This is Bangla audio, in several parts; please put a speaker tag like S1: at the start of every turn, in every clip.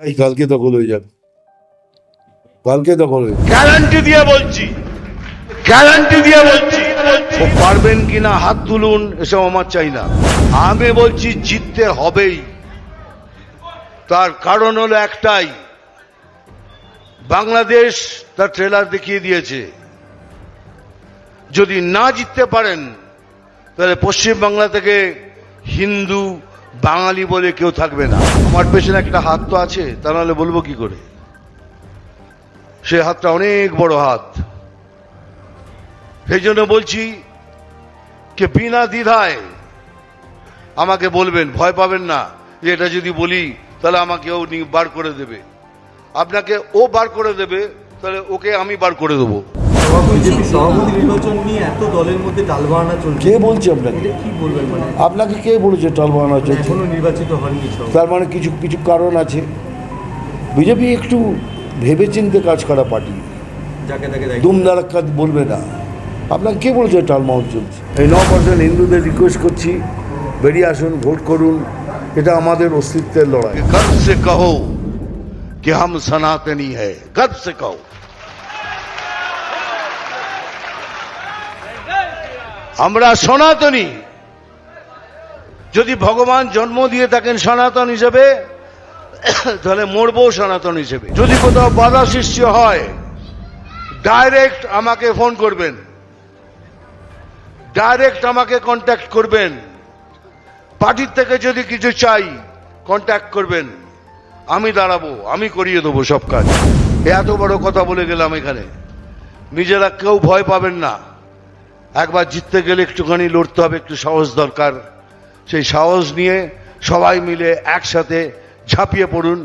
S1: এই কালকে দখল হয়ে যাবে। কালকে দখল হয়ে।
S2: গ্যারান্টি দিয়ে বলছি। গ্যারান্টি দিয়ে বলছি। পারবেন কিনা হাত তুলুন, এসব আমার চাই না। আমি বলছি, জিততে হবেই। তার কারণ হলো একটাই। বাংলাদেশ তার ট্রেলার দেখিয়ে দিয়েছে। যদি না জিততে পারেন, তাহলে পশ্চিম বাংলা থেকে হিন্দু বাঙালি বলে কেউ থাকবে না। আমার পেছনে একটা হাত তো আছে, তা নাহলে বলব কি করে? সে হাতটা অনেক বড় হাত। সেই জন্য বলছি যে বিনা দ্বিধায় আমাকে বলবেন, ভয় পাবেন না যে এটা যদি বলি, তাহলে আমাকে ও বার করে দেবে। আপনাকে ও বার করে দেবে, তাহলে ওকে আমি বার করে দেবো।
S3: বিজেপি সভাপতি নির্বাচন নিয়ে এত দলের মধ্যে টালবাহানা চলছে
S1: কে বলছে আপনাকে
S3: এটা কি বলবেন মানে
S1: আপনাকে কে বলেছে টালবাহানা চলছে
S3: এখনো নির্বাচিত হননি সব
S1: তার মানে কিছু কিছু কারণ আছে বিজেপি একটু ভেবেচিন্তে কাজ করা পার্টি
S3: যাকে তাকে দায়িত্ব
S1: দুম দারাক্কা বলবে না আপনাকে কে বলেছে টালমহল চলছে এই ন পার্সেন্ট হিন্দুদের রিকোয়েস্ট করছি বেরিয়ে আসুন ভোট করুন এটা আমাদের অস্তিত্বের লড়াই
S2: गर्व से कहो कि हम सनातनी है गर्व से कहो আমরা সনাতনী। যদি ভগবান জন্ম দিয়ে থাকেন সনাতন হিসেবে, তাহলে মরবো সনাতন হিসেবে। যদি কোথাও বাধা সৃষ্টি হয় ডাইরেক্ট আমাকে ফোন করবেন। ডাইরেক্ট আমাকে কন্ট্যাক্ট করবেন। পার্টির থেকে যদি কিছু চাই কন্ট্যাক্ট করবেন। আমি দাঁড়াবো, আমি করিয়ে দেবো সব কাজ। এত বড় কথা বলে গেলাম এখানে। নিজেরা কেউ ভয় পাবেন না। একবার জিততে গেলে একটুখানি লড়তে হবে একটু সাহস দরকার। সেই সাহস নিয়ে সবাই মিলে একসাথে ঝাঁপিয়ে পড়ুন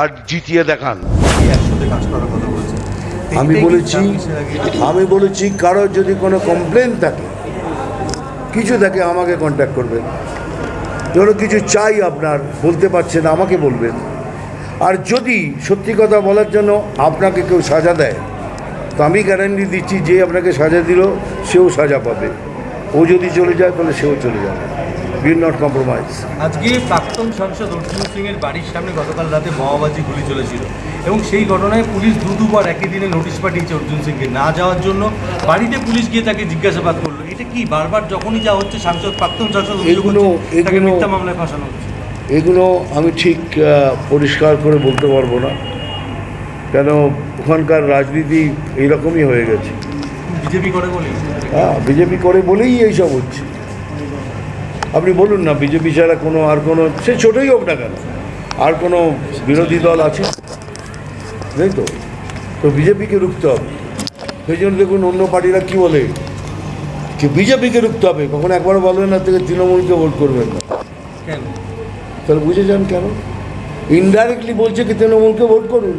S2: আর জিতিয়ে দেখান।
S3: একসাথে কাজ করার কথা বলছেন?
S1: আমি বলেছি আমি বলেছি কারোর যদি কোনো কমপ্লেন থাকে কিছু থাকে আমাকে কন্ট্যাক্ট করবেন। ধরো কিছু চাই আপনার বলতে পারছেন আমাকে বলবেন। আর যদি সত্যি কথা বলার জন্য আপনাকে কেউ সাজা দেয় তো আমি গ্যারান্টি দিচ্ছি যে আপনাকে সাজা দিল সেও সাজা পাবে। ও যদি চলে যায় তাহলে সেও চলে যাবে। উইল নট কম্প্রোমাইজ
S3: আজকে প্রাক্তন সাংসদ অর্জুন সিং এর বাড়ির সামনে গতকাল রাতে বোমাবাজি গুলি চলেছিল এবং সেই ঘটনায় পুলিশ দু দুবার একই দিনে নোটিশ পাঠিয়েছে অর্জুন সিংকে। না যাওয়ার জন্য বাড়িতে পুলিশ গিয়ে তাকে জিজ্ঞাসাবাদ করল। এটা কি বারবার যখনই যা হচ্ছে সাংসদ প্রাক্তন সাংসদ
S1: এগুলো- এগুলো-
S3: মামলায় ফাঁসানো হচ্ছে?
S1: এগুলো আমি ঠিক পরিষ্কার করে বলতে পারব না। কেন ওখানকার রাজনীতি এইরকমই হয়ে গেছে।
S3: বিজেপি করে বলে
S1: হ্যাঁ বিজেপি করে বলেই এইসব হচ্ছে। আপনি বলুন না বিজেপি ছাড়া কোনো আর কোনো সে ছোটই হোক না কেন আর কোনো বিরোধী দল আছে? নেই তো? তো বিজেপিকে রুখতে হবে। সেই জন্য দেখুন অন্য পার্টিরা কী বলে? যে বিজেপিকে রুখতে হবে। কখনো একবার বলবেন না থেকে তৃণমূলকে ভোট করবেন না।
S3: কেন?
S1: তাহলে বুঝে যান কেন? ইনডাইরেক্টলি বলছে কি তৃণমূলকে ভোট করুন।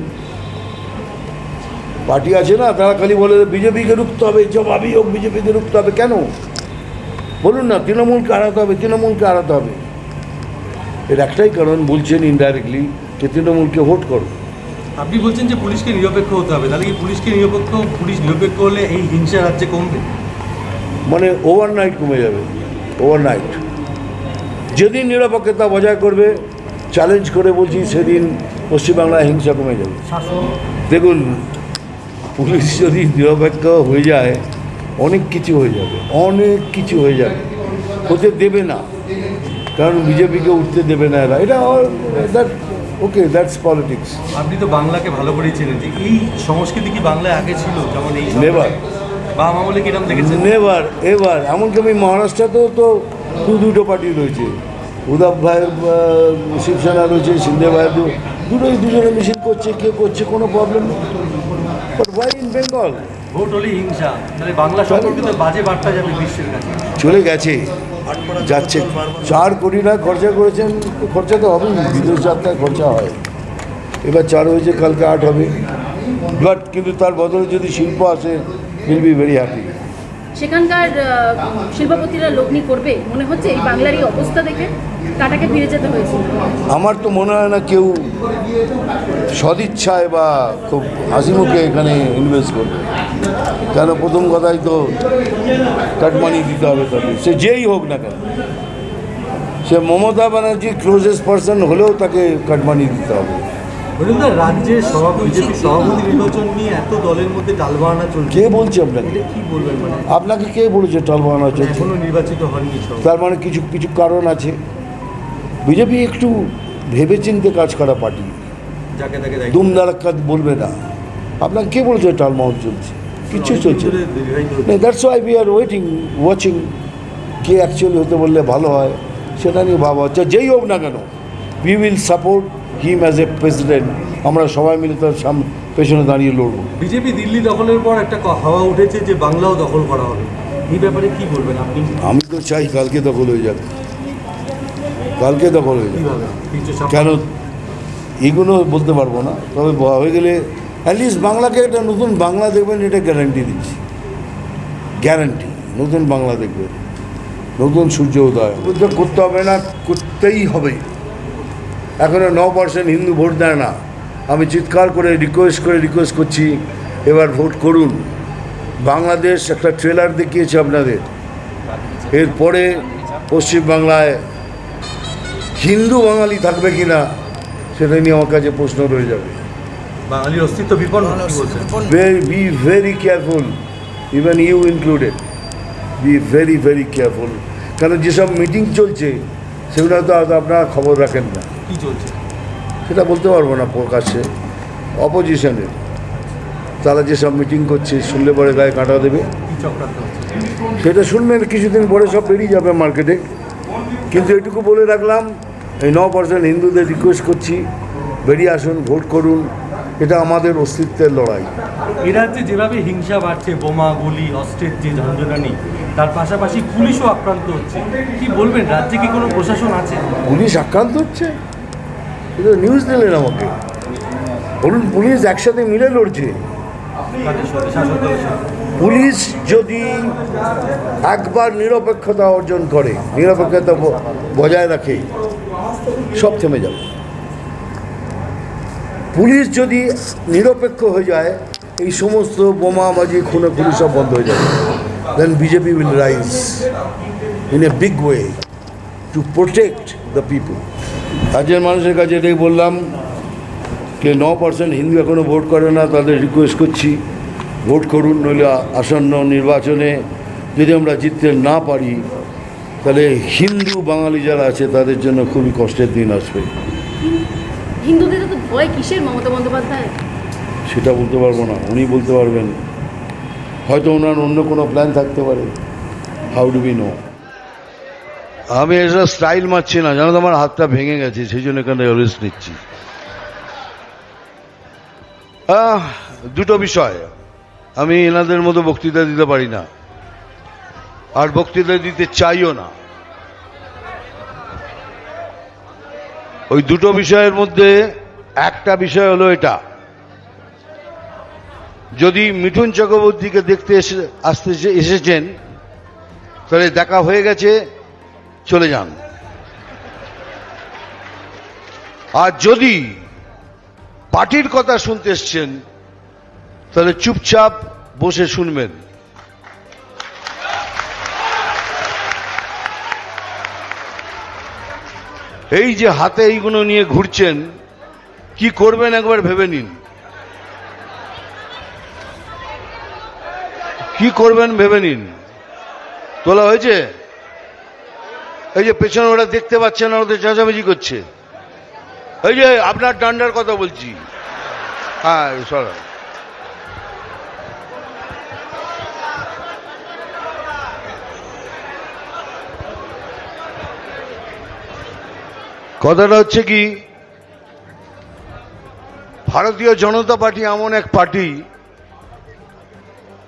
S1: পার্টি আছে না তারা খালি বলে বিজেপিকে রুখতে হবে জবাবই হোক বিজেপিকে রুখতে হবে কেন? বলুন না তৃণমূলকে হারাতে হবে তৃণমূলকে হারাতে হবে। এর একটাই কারণ বলছেন ইনডাইরেক্টলি যে তৃণমূলকে ভোট করো।
S3: আপনি বলছেন যে পুলিশকে নিরপেক্ষ হতে হবে তাহলে কি পুলিশকে নিরপেক্ষ পুলিশ নিরপেক্ষ হলে এই হিংসা রাজ্যে কমবে?
S1: মানে ওভারনাইট কমে যাবে ওভারনাইট যেদিন নিরপেক্ষতা বজায় করবে চ্যালেঞ্জ করে বলছি সেদিন পশ্চিমবাংলায় হিংসা কমে যাবে। দেখুন পুলিশ যদি নিরপেক্ষ হয়ে যায় অনেক কিছু হয়ে যাবে অনেক কিছু হয়ে যাবে। হতে দেবে না। কারণ বিজেপিকে উঠতে দেবে না এরা। এটা দ্যাট ওকে দ্যাটস পলিটিক্স
S3: আপনি তো বাংলাকে ভালো করেই চেনেন যে এই সংস্কৃতি কি বাংলায় আগে ছিল? যেমন এই
S1: Never.
S3: বা আমলে কিরম দেখেছেন?
S1: নেবার এবার এমনকি আমি মহারাষ্ট্রতেও তো দু দুটো পার্টি রয়েছে। উদ্ধব ভাইয়ের শিবসেনা রয়েছে সিন্ধে ভাইয়ের দুটোই দুজনে মিছিল করছে কে করছে কোনো প্রবলেম নেই। চলে গেছে। যাচ্ছে। চার কোটি টাকা খরচা করেছেন। খরচা তো হবেই। বিদেশ যাত্রায় খরচা হয়। এবার চার হয়েছে কালকে আট হবে। বাট কিন্তু তার বদলে যদি শিল্প আসে উইল বি ভেরি হ্যাপি
S4: সেখানকার শিল্পপতিরা লগ্নি করবে, মনে হচ্ছে এই বাংলার এই অবস্থা দেখে টাটাকে ফিরে যেতে হয়েছে।
S1: আমার তো মনে হয় না কেউ সদিচ্ছায় বা খুব হাসি মুখে এখানে ইনভেস্ট করবে। কেন? প্রথম কথাই তো কাটমানি দিতে হবে তাকে। সে যেই হোক না কেন। সে মমতা ব্যানার্জি ক্লোজেস্ট পার্সন হলেও তাকে কাটমানি দিতে হবে।
S3: বরুণদা রাজ্যের সভাপতি বিজেপি সভাপতি নির্বাচন নিয়ে এত দলের মধ্যে টালবাহানা চলছে।
S1: কে বলছে আপনাকে?
S3: কি বলবেন মানে?
S1: আপনাকে কে বলেছে টালবাহানা চলছে?
S3: এখনও নির্বাচিত সব।
S1: তার মানে কিছু কিছু কারণ আছে। বিজেপি একটু ভেবেচিন্তে কাজ করা পার্টি।
S3: যাকে তাকে
S1: দুমদারাক্কা বলবে না। আপনাকে কে বলেছে টালমহল চলছে? কিচ্ছু চলছে that's why we are waiting watching K actually হতে বললে ভালো হয় সেটা নিয়ে ভাবা হচ্ছে। যেই হোক না কেন we will support him as a president আমরা সবাই মিলে তার সামনে পেছনে দাঁড়িয়ে লড়বো।
S3: বিজেপি দিল্লি দখলের পর একটা হাওয়া উঠেছে যে বাংলাও দখল করা হবে। এই ব্যাপারে কি বলবেন আপনি?
S1: আমি তো চাই কালকে দখল হয়ে যাবে কালকে দখল হয়ে যাবে কেন? এগুলো বলতে পারব না। তবে হয়ে গেলে অ্যাটলিস্ট বাংলাকে একটা নতুন বাংলা দেখবেন এটা গ্যারান্টি দিচ্ছি। গ্যারান্টি নতুন বাংলা দেখবেন। নতুন সূর্য উদয়। করতে হবে না করতেই হবে। এখনও ন পার্সেন্ট হিন্দু ভোট দেয় না। আমি চিৎকার করে রিকোয়েস্ট করে রিকোয়েস্ট করছি এবার ভোট করুন। বাংলাদেশ একটা ট্রেলার দেখিয়েছে আপনাদের। এরপরে পশ্চিমবাংলায় হিন্দু বাঙালি থাকবে কি না সেটা নিয়ে আমার কাছে প্রশ্ন রয়ে যাবে।
S3: বাঙালির অস্তিত্ব বিপন্ন কি বলছেন?
S1: very, be very careful, even you included. Be very, very কারণ যেসব মিটিং চলছে সেগুলো তো হয়তো আপনারা খবর রাখেন না।
S3: কি চলছে?
S1: সেটা বলতে পারব না প্রকাশ্যে অপোজিশনের তারা যেসব মিটিং করছে শুনলে পরে গায়ে কাটা দেবে। সেটা শুনবেন কিছুদিন পরে সব বেরিয়ে যাবে মার্কেটে কিন্তু এটুকু বলে রাখলাম এই ন পার্সেন্ট হিন্দুদের রিকোয়েস্ট করছি বেরিয়ে আসুন ভোট করুন। এটা আমাদের অস্তিত্বের লড়াই।
S3: এ রাজ্যে যেভাবে হিংসা বাড়ছে বোমা গুলি অস্ত্রের যে ঝঞ্ঝনানি তার পাশাপাশি পুলিশও আক্রান্ত হচ্ছে। কি বলবেন রাজ্যে কি কোনো প্রশাসন আছে?
S1: পুলিশ আক্রান্ত হচ্ছে? এটা নিউজ দিলেন আমাকে। বলুন, পুলিশ একসাথে মিলে লড়ছে। পুলিশ যদি একবার নিরপেক্ষতা অর্জন করে, নিরপেক্ষতা বজায় রাখে, সব থেমে যাবে। পুলিশ যদি নিরপেক্ষ হয়ে যায়, এই সমস্ত বোমাবাজি খুনে খুনি সব বন্ধ হয়ে যাবে। Then BJP will rise in a big way to protect the people রাজ্যের মানুষের কাছে এটাই বললাম যে ন পার্সেন্ট হিন্দু এখনও ভোট করে না তাদের রিকোয়েস্ট করছি ভোট করুন নইলে আসন্ন নির্বাচনে যদি আমরা জিততে না পারি তাহলে হিন্দু বাঙালি যারা আছে তাদের জন্য খুবই কষ্টের দিন আসবে।
S4: হিন্দুদের তো ভয় কিসের মমতা বন্দ্যোপাধ্যায়
S1: সেটা বলতে পারব না উনি বলতে পারবেন। হয়তো ওনার অন্য কোনো প্ল্যান থাকতে পারে। হাউ ডু বি নো আমি এসব স্টাইল মারছি না, জানো আমার হাতটা ভেঙে গেছে, সেই জন্য এখানে রেস্ট নিচ্ছি। দুটো বিষয়। আমি এনাদের মতো বক্তৃতা দিতে পারি না, আর বক্তৃতা দিতে চাইও না। ওই দুটো বিষয়ের মধ্যে একটা বিষয় হলো এটা। যদি মিঠুন চক্রবর্তীকে দেখতে এসে আসতে এসেছেন, তাহলে দেখা হয়ে গেছে চলে যান। আর যদি পার্টির কথা শুনতে এসছেন, তাহলে চুপচাপ বসে শুনবেন। এই যে হাতে এইগুলো নিয়ে ঘুরছেন, কি করবেন একবার ভেবে নিন। কি করবেন ভেবে নিন। তোলা হয়েছে? এই যে পেছনে ওরা দেখতে পাচ্ছে না, ওদের চেঁচামেচি করছে। এই যে আপনার ডান্ডার কথা বলছি। হ্যাঁ সরা। কথাটা হচ্ছে কি, ভারতীয় জনতা পার্টি এমন এক পার্টি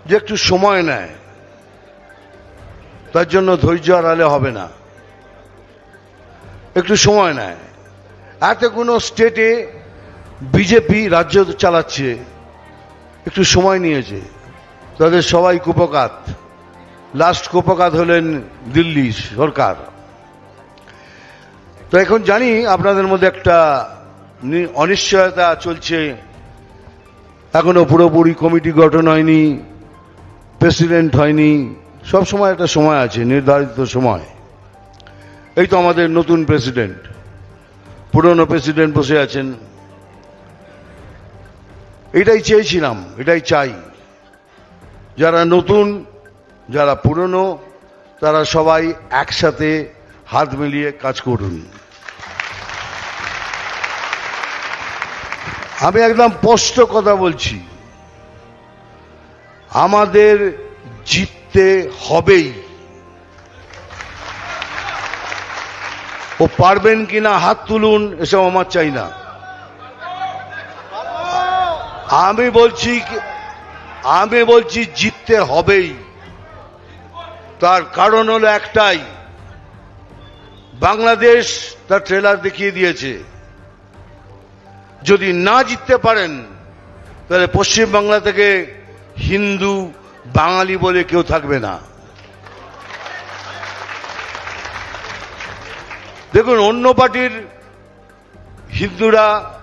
S1: যে একটু সময় নেয়। তার জন্য ধৈর্য হারালে হবে না। একটু সময় নেয়। এত কোনো স্টেটে বিজেপি রাজ্য চালাচ্ছে, একটু সময় নিয়েছে। তাদের সবাই কুপকাত। লাস্ট কুপকাত হলেন দিল্লি সরকার। তো এখন জানি আপনাদের মধ্যে একটা অনিশ্চয়তা চলছে। এখনও পুরোপুরি কমিটি গঠন হয়নি প্রেসিডেন্ট হয়নি। সব সময় একটা সময় আছে, নির্ধারিত সময়। এই তো আমাদের নতুন প্রেসিডেন্ট পুরনো প্রেসিডেন্ট বসে আছেন। এটাই চেয়েছিলাম, এটাই চাই। যারা নতুন, যারা পুরনো, তারা সবাই একসাথে হাত মিলিয়ে কাজ করুন। আমি একদম স্পষ্ট কথা বলছি। আমাদের জিততে হবেই। ও পারবেন কিনা হাত তুলুন, এসব আমার চাই না। আমি বলছি আমি বলছি জিততে হবেই। তার কারণ হলো একটাই, বাংলাদেশ তার ট্রেলার দেখিয়ে দিয়েছে। যদি না জিততে পারেন, তাহলে পশ্চিম বাংলা থেকে হিন্দু, বাঙালি বলে কেউ থাকবে না। দেখুন, অন্য পার্টির হিন্দুরা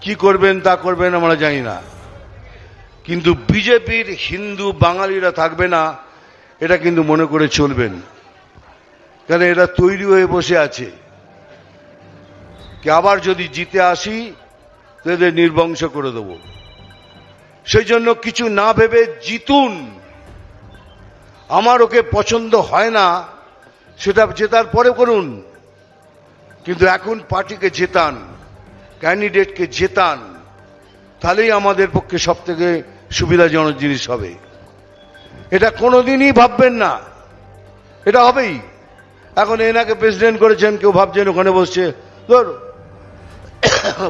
S1: কি করবেন, তা করবেন আমরা জানি না। কিন্তু বিজেপির হিন্দু বাঙালিরা থাকবে না, এটা কিন্তু মনে করে চলবেন। কারণ এরা তৈরি হয়ে বসে আছে। কি আবার যদি জিতে আসি, তো এদের নির্বংশ করে দেব। সেই জন্য কিছু না ভেবে জিতুন। আমার ওকে পছন্দ হয় না, সেটা জেতার পরে করুন। কিন্তু এখন পার্টিকে জেতান ক্যান্ডিডেটকে জেতান, তাহলেই আমাদের পক্ষে সব থেকে সুবিধাজনক জিনিস হবে। এটা কোনোদিনই ভাববেন না। এটা হবেই। এখন এনাকে প্রেসিডেন্ট করেছেন, কেউ ভাবছেন ওখানে বসছে। ধর,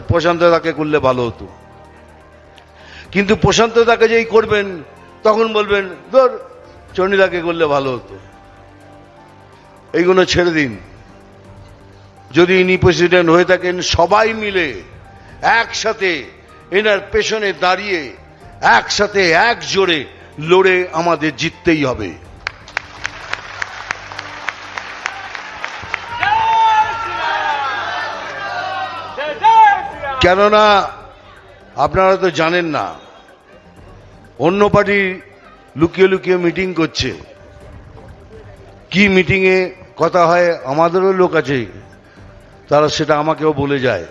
S1: প্রশান্ত দাকে করলে ভালো হতো। কিন্তু প্রশান্ত দাকে যেই করবেন, তখন বলবেন, ধর চন্ডিদাকে করলে ভালো হতো। এইগুলো ছেড়ে দিন। যদি ইনি প্রেসিডেন্ট হয়ে থাকেন, সবাই মিলে একসাথে এনার পেছনে দাঁড়িয়ে, একসাথে এক জোরে লড়ে আমাদের জিততেই হবে। কেননা, আপনারা তো জানেন না, অন্য পার্টি লুকিয়ে লুকিয়ে মিটিং করছে। কি মিটিংয়ে কথা হয়, আমাদেরও লোক আছে। তারা সেটা আমাকেও বলে যায়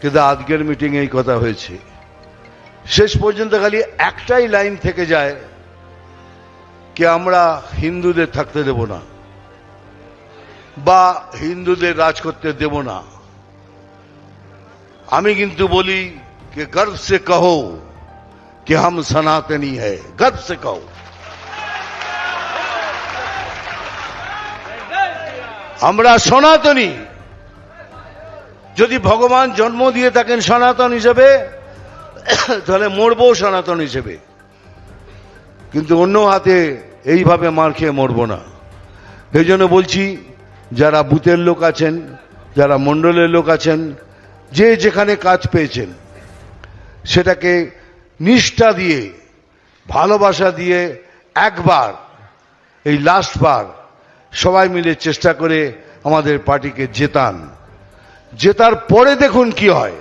S1: কিন্তু আজকের মিটিংয়ে এই কথা হয়েছে শেষ পর্যন্ত খালি একটাই লাইন থেকে যায় কি আমরা হিন্দুদের থাকতে দেব না বা হিন্দুদের রাজ করতে দেব না আমি কিন্তু বলি कि गर्व से कहो कि हम सनातनी है गर्व से कहो আমরা সনাতনী যদি ভগবান জন্ম দিয়ে থাকেন সনাতন হিসেবে, তাহলে মরবো সনাতন হিসেবে। কিন্তু অন্য হাতে এইভাবে মার খেয়ে মরবো না। এই জন্য বলছি, যারা বুথের লোক আছেন, যারা মণ্ডলের লোক আছেন, যে যেখানে কাজ পেয়েছেন, সেটাকে নিষ্ঠা দিয়ে, ভালোবাসা দিয়ে একবার, এই লাস্টবার সবাই মিলে চেষ্টা করে আমাদের পার্টিকে জেতান। জেতার পরে দেখুন কি হয়।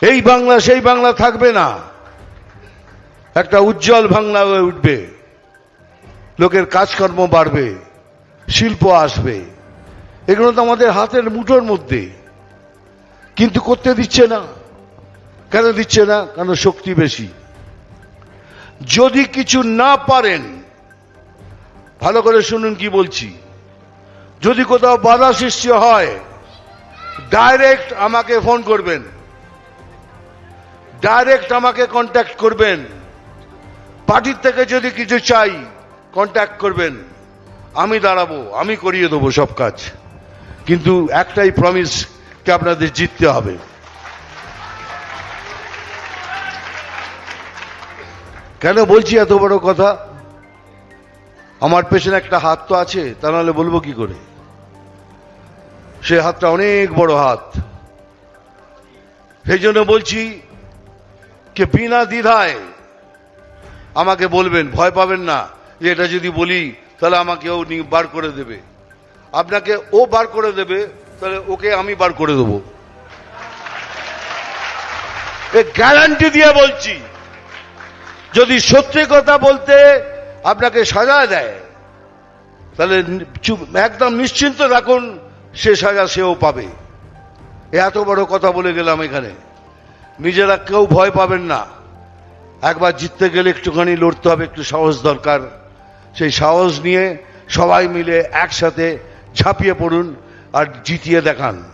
S1: এই বাংলা, সেই বাংলা থাকবে না। একটা উজ্জ্বল বাংলা হয়ে উঠবে। লোকের কাজকর্ম বাড়বে, শিল্প আসবে। এগুলো তো আমাদের হাতের মুঠোর মধ্যে। কিন্তু করতে দিচ্ছে না। কেন দিচ্ছে না? কেন শক্তি বেশি? যদি কিছু না পারেন, ভালো করে শুনুন কি বলছি। যদি কোথাও বাধা সৃষ্টি হয় ডাইরেক্ট আমাকে ফোন করবেন। ডাইরেক্ট আমাকে কন্ট্যাক্ট করবেন। পার্টির থেকে যদি কিছু চাই কন্ট্যাক্ট করবেন। আমি দাঁড়াবো, আমি করিয়ে দেবো সব কাজ। কিন্তু একটাই প্রমিস কে আপনাদের জিততে হবে। কেন বলছি এত বড় কথা? আমার পেছনে একটা হাত তো আছে, তা নাহলে বলব কি করে? সে হাতটা অনেক বড় হাত। সেই জন্য বলছি, কে বিনা দ্বিধায় আমাকে বলবেন, ভয় পাবেন না। যে এটা যদি বলি, তাহলে আমাকে ও বার করে দেবে। আপনাকে ও বার করে দেবে, তাহলে ওকে আমি বার করে দেবো। এ গ্যারান্টি দিয়ে বলছি, যদি সত্যি কথা বলতে আপনাকে সাজা দেয়। তাহলে চুপ, একদম নিশ্চিন্ত রাখুন, সে সাজা সেও পাবে। এত বড় কথা বলে গেলাম এখানে। নিজেরা কেউ ভয় পাবেন না। একবার জিততে গেলে একটুখানি লড়তে হবে, একটু সাহস দরকার। সেই সাহস নিয়ে সবাই মিলে একসাথে ঝাঁপিয়ে পড়ুন আর জিতিয়ে দেখান।